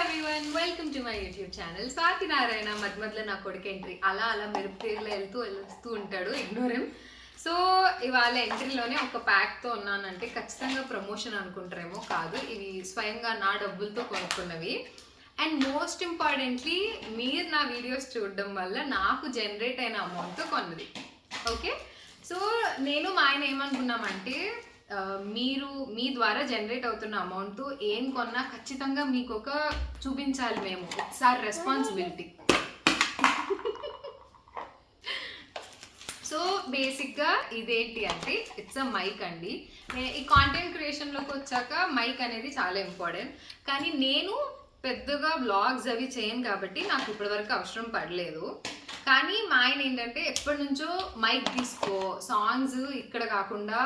Everyone welcome to my YouTube channel Swathi Narayana మధ్య మధ్యలో నా కొడుకు ఎంట్రీ అలా అలా మెరుపు తీరులో వెళ్తూ వెళ్తూ ఉంటాడు ఇగ్నోరం సో ఇవాళ ఎంట్రీలోనే ఒక ప్యాక్తో ఉన్నానంటే ఖచ్చితంగా ప్రమోషన్ అనుకుంటారేమో కాదు. ఇవి స్వయంగా నా డబ్బులతో కొనుక్కున్నవి. అండ్ మోస్ట్ ఇంపార్టెంట్లీ మీరు నా వీడియోస్ చూడడం వల్ల నాకు జనరేట్ అయిన అమౌంట్తో కొన్నది. ఓకే సో నేను మా ఆయన ఏమనుకున్నామంటే మీరు మీ ద్వారా జనరేట్ అవుతున్న అమౌంట్ ఏం కొన్నా ఖచ్చితంగా మీకు ఒక చూపించాలి మేము. ఒకసారి రెస్పాన్సిబిలిటీ సో బేసిక్గా ఇదేంటి అంటే ఇట్స్ అ మైక్ అండి. ఈ కాంటెంట్ క్రియేషన్లోకి వచ్చాక మైక్ అనేది చాలా ఇంపార్టెంట్ కానీ నేను పెద్దగా వ్లాగ్స్ అవి చేయను కాబట్టి నాకు ఇప్పటివరకు అవసరం పడలేదు. కానీ మా ఆయన ఏంటంటే ఎప్పటి నుంచో మైక్ తీసుకో సాంగ్స్ ఇక్కడ కాకుండా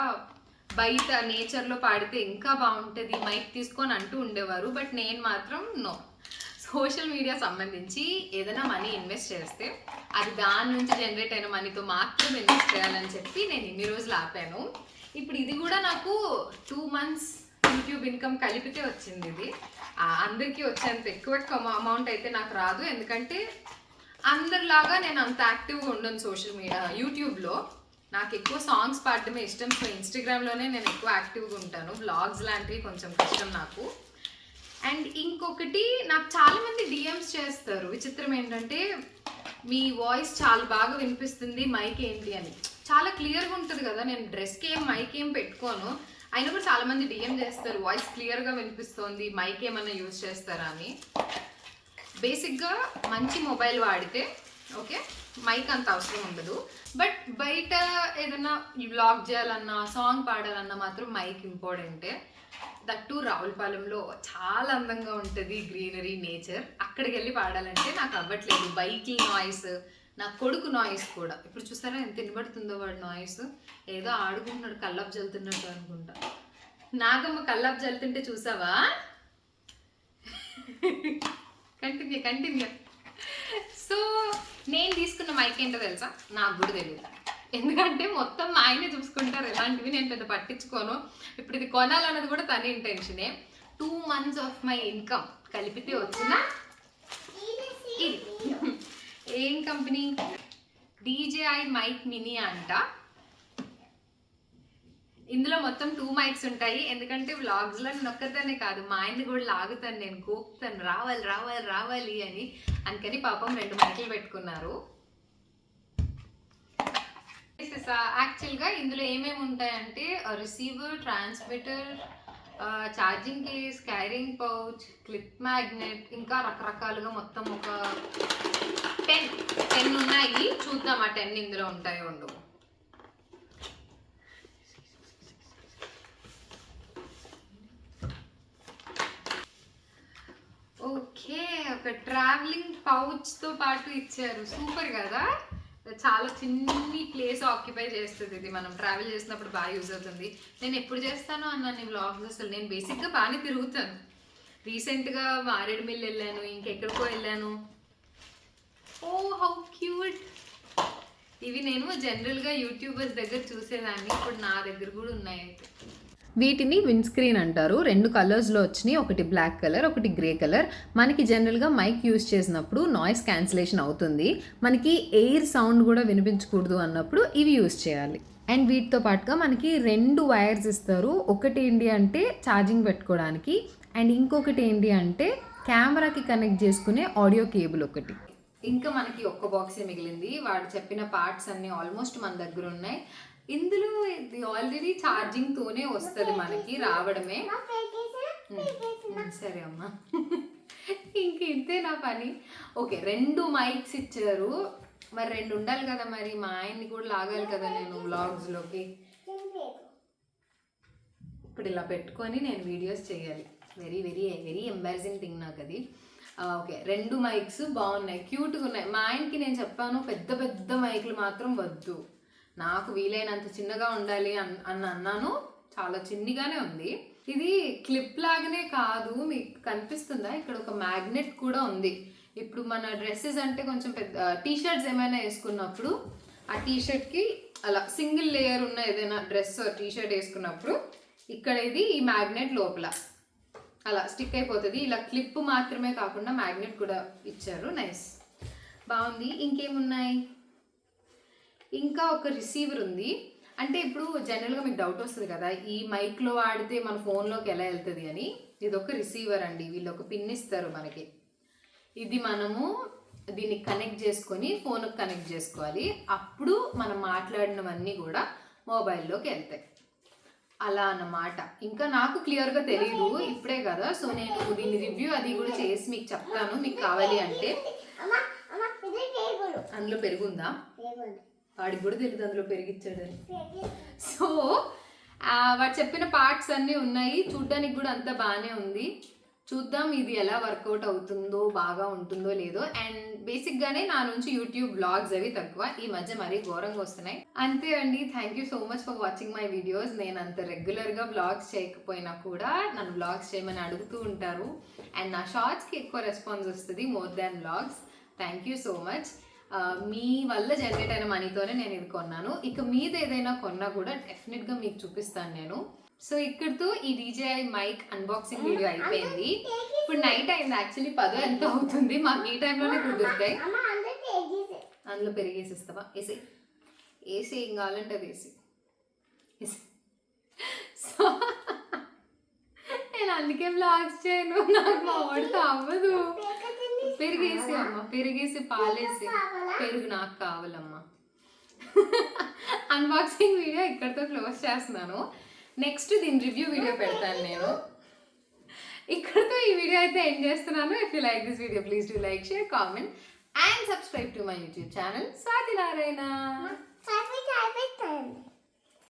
బయట నేచర్లో పాడితే ఇంకా బాగుంటుంది మైక్ తీసుకొని అంటూ ఉండేవారు బట్ నేను మాత్రం నో సోషల్ మీడియా సంబంధించి ఏదైనా మనీ ఇన్వెస్ట్ చేస్తే అది దాని నుంచి జనరేట్ అయిన మనీతో మాత్రం ఇన్వెస్ట్ చేయాలని చెప్పి నేను ఇన్ని రోజులు ఆపాను. ఇప్పుడు ఇది కూడా నాకు టూ మంత్స్ యూట్యూబ్ ఇన్కమ్ కలిపితే వచ్చింది ఇది. అందరికీ వచ్చేంత ఎక్కువ అమౌంట్ అయితే నాకు రాదు ఎందుకంటే అందరిలాగా నేను అంత యాక్టివ్గా ఉండను సోషల్ మీడియా యూట్యూబ్లో నాకు ఎక్కువ సాంగ్స్ పాడడమే ఇష్టం. సో ఇన్స్టాగ్రామ్లోనే నేను ఎక్కువ యాక్టివ్గా ఉంటాను. బ్లాగ్స్ లాంటివి కొంచెం కష్టం నాకు. అండ్ ఇంకొకటి నాకు చాలామంది డిఎమ్స్ చేస్తారు. విచిత్రం ఏంటంటే మీ వాయిస్ చాలా బాగా వినిపిస్తుంది. మైక్ ఏంటి? అని. చాలా క్లియర్గా ఉంటుంది కదా. నేను డ్రెస్కి ఏం మైక్ ఏం పెట్టుకోను. అయినా కూడా చాలామంది డిఎం చేస్తారు. వాయిస్ క్లియర్గా వినిపిస్తోంది. మైక్ ఏమైనా యూజ్ చేస్తారా? అని. బేసిక్గా మంచి మొబైల్ వాడితే ఓకే మైక్ అంత అవసరం ఉండదు. బట్ బయట ఏదైనా వ్లాగ్ చేయాలన్నా సాంగ్ పాడాలన్నా మాత్రం మైక్ ఇంపార్టెంటే దట్టు రావులపాలెంలో చాలా అందంగా ఉంటుంది గ్రీనరీ నేచర్ అక్కడికి వెళ్ళి పాడాలంటే నాకు అవ్వట్లేదు. బైక్ నాయిస్ నా కొడుకు నాయిస్ కూడా. ఇప్పుడు చూసారా ఎంత వినబడుతుందో వాడు నాయిస్ ఏదో ఆడుకుంటున్నాడు కల్లాపు జల్లుతున్నట్టు అనుకుంటా. నాగమ్మ కల్లాపు జల్లుతుంటే చూసావా? కంటిన్యూ కంటిన్యూ సో నేను తీసుకున్న మైక్ ఏంటో తెలుసా? నాకు కూడా తెలియదు ఎందుకంటే మొత్తం మా ఆయనే చూసుకుంటారు. ఎలాంటివి నేను పెద్ద పట్టించుకోను. ఇప్పుడు ఇది కొనాలన్నది కూడా తన ఇంటెన్షనే two months of my income కలిపితే వచ్చిన ఇది. ఏం కంపెనీ డీజేఐ మైక్ మినీ అంట. ఇందులో మొత్తం టూ మైక్స్ ఉంటాయి. ఎందుకంటే వ్లాగ్స్లో నేను కాదు మా ఆయన్ని కూడా లాగుతాను నేను కూపుతాను. రావాలి రావాలి రావాలి అని. అందుకని పాపం రెండు మైకులు పెట్టుకున్నారు. యాక్చువల్గా ఇందులో ఏమేమి ఉంటాయంటే receiver transmitter charging case carrying pouch clip magnet ఇంకా రకరకాలుగా మొత్తం ఒక టెన్ టెన్ ఉన్నాయి. చూద్దాం ఆ టెన్ ఇందులో ఉంటాయో ఉండవు ఓకే ఒక ట్రావెలింగ్ పౌచ్తో పాటు ఇచ్చారు. సూపర్ కదా? చాలా చిన్ని ప్లేస్ ఆక్యుపై చేస్తుంది ఇది. మనం ట్రావెల్ చేసినప్పుడు బాగా యూజ్ అవుతుంది. నేను ఎప్పుడు చేస్తాను అన్నాను నీ వ్లాగ్స్ అసలు. నేను బేసిక్గా బాగానే తిరుగుతాను. రీసెంట్గా మారేడుమిల్లి వెళ్ళాను ఇంకెక్కడికో వెళ్ళాను. ఓ హౌ క్యూట్ ఇవి నేను జనరల్గా యూట్యూబర్స్ దగ్గర చూసేదాన్ని. ఇప్పుడు నా దగ్గర కూడా ఉన్నాయి అయితే. వీటిని విండ్ స్క్రీన్ అంటారు. రెండు కలర్స్లో వచ్చినాయి. ఒకటి బ్లాక్ కలర్ ఒకటి గ్రే కలర్ మనకి జనరల్గా మైక్ యూస్ చేసినప్పుడు నాయిస్ క్యాన్సిలేషన్ అవుతుంది. మనకి ఎయిర్ సౌండ్ కూడా వినిపించకూడదు అన్నప్పుడు ఇవి యూస్ చేయాలి. అండ్ వీటితో పాటుగా మనకి రెండు వైర్స్ ఇస్తారు. ఒకటి ఏంటి అంటే ఛార్జింగ్ పెట్టుకోవడానికి అండ్ ఇంకొకటి ఏంటి అంటే కెమెరాకి కనెక్ట్ చేసుకునే ఆడియో కేబుల్ ఒకటి. ఇంకా మనకి ఒక్క బాక్సే మిగిలింది. వాడు చెప్పిన పార్ట్స్ అన్ని ఆల్మోస్ట్ మన దగ్గర ఉన్నాయి. ఇందులో ఇది ఆల్రెడీ ఛార్జింగ్ తోనే వస్తుంది మనకి రావడమే. సరే అమ్మా. ఇంక ఇంతే నా పని. ఓకే రెండు మైక్స్ ఇచ్చారు. మరి రెండు ఉండాలి కదా మరి? మా ఆయన్ని కూడా లాగాలి కదా నేను వ్లాగ్స్లోకి ఇప్పుడు ఇలా పెట్టుకొని నేను వీడియోస్ చేయాలి. Very very very embarrassing thing నాకు అది. ఓకే రెండు మైక్స్ బాగున్నాయి. క్యూట్గా ఉన్నాయి. మా ఆయనకి నేను చెప్పాను పెద్ద పెద్ద మైకులు మాత్రం వద్దు. నాకు వీలైనంత చిన్నగా ఉండాలి అన్ అని అన్నాను. చాలా చిన్నగానే ఉంది. ఇది క్లిప్ లాగానే కాదు మీకు కనిపిస్తుందా? ఇక్కడ ఒక మ్యాగ్నెట్ కూడా ఉంది. ఇప్పుడు మన డ్రెస్సెస్ అంటే కొంచెం పెద్ద టీ షర్ట్స్ ఏమైనా వేసుకున్నప్పుడు ఆ టీ షర్ట్కి అలా సింగిల్ లేయర్ ఉన్న ఏదైనా డ్రెస్ టీ షర్ట్ వేసుకున్నప్పుడు ఇక్కడ ఇది ఈ మ్యాగ్నెట్ లోపల. అలా స్టిక్ అయిపోతుంది. ఇలా క్లిప్ మాత్రమే కాకుండా మ్యాగ్నెట్ కూడా ఇచ్చారు. నైస్. బాగుంది. ఇంకేమున్నాయి? ఇంకా ఒక రిసీవర్ ఉంది. అంటే ఇప్పుడు జనరల్గా మీకు డౌట్ వస్తుంది కదా ఈ మైక్లో వాడితే మన ఫోన్లోకి ఎలా వెళ్తుంది అని. ఇది ఒక రిసీవర్ అండి వీళ్ళు ఒక పిన్ ఇస్తారు మనకి. ఇది మనము దీన్ని కనెక్ట్ చేసుకొని ఫోన్కి కనెక్ట్ చేసుకోవాలి. అప్పుడు మనం మాట్లాడినవన్నీ కూడా మొబైల్లోకి వెళ్తాయి. అలా అన్నమాట. ఇంకా నాకు క్లియర్గా తెలియదు ఇప్పుడే కదా. సో నేను దీని రివ్యూ అది కూడా చేసి మీకు చెప్తాను మీకు కావాలి అంటే. అందులో పెరుగుందా. వాడికి కూడా తెలియదు అందులో పెరిగిచ్చాడని. సో వాడు చెప్పిన పార్ట్స్ అన్నీ ఉన్నాయి. చూడ్డానికి కూడా అంతా బాగానే ఉంది. చూద్దాం ఇది ఎలా వర్కౌట్ అవుతుందో బాగా ఉంటుందో లేదో. అండ్ బేసిక్గానే నా నుంచి యూట్యూబ్ బ్లాగ్స్ అవి తక్కువ. ఈ మధ్య మరీ ఘోరంగా వస్తున్నాయి. అంతే అండి. Thank you so much for watching my videos నేను అంత రెగ్యులర్గా బ్లాగ్స్ చేయకపోయినా కూడా నన్ను బ్లాగ్స్ చేయమని అడుగుతూ ఉంటారు. అండ్ నా షార్ట్స్కి ఎక్కువ రెస్పాన్స్ వస్తుంది more than blogs thank you so much మీ వల్ల జనరేట్ అయిన మనీతోనే నేను ఇది కొన్నాను. ఇక మీద ఏదైనా కొన్నా కూడా డెఫినెట్గా మీకు చూపిస్తాను నేను. సో ఇక్కడితో ఈ డీజేఐ మైక్ అన్బాక్సింగ్ వీడియో అయిపోయింది. ఇప్పుడు నైట్ అయింది. యాక్చువల్లీ పదో ఎంత అవుతుంది. మాకు ఈ టైంలోనే కుదురుతాయి అందులో పెరిగేసిస్తావా? వేసి వేసి ఏం కావాలంటే అది వేసి సో నేను అందుకే బ్లాగ్స్ చేయను. నాకు మా వాడితో అవ్వదు. పెరిగేసి అమ్మ పెరిగేసి పాలేసి పెరుగు నాకు కావాలమ్మా అన్బాక్సింగ్ వీడియో ఇక్కడితో క్లోజ్ చేస్తున్నాను. నెక్స్ట్ దీని రివ్యూ వీడియో పెడతాను నేను. ఇక్కడితో ఈ వీడియో అయితే ఎండ్ చేస్తున్నాను. If you like this video please do like share comment and subscribe to my YouTube channel Swathi Narayana.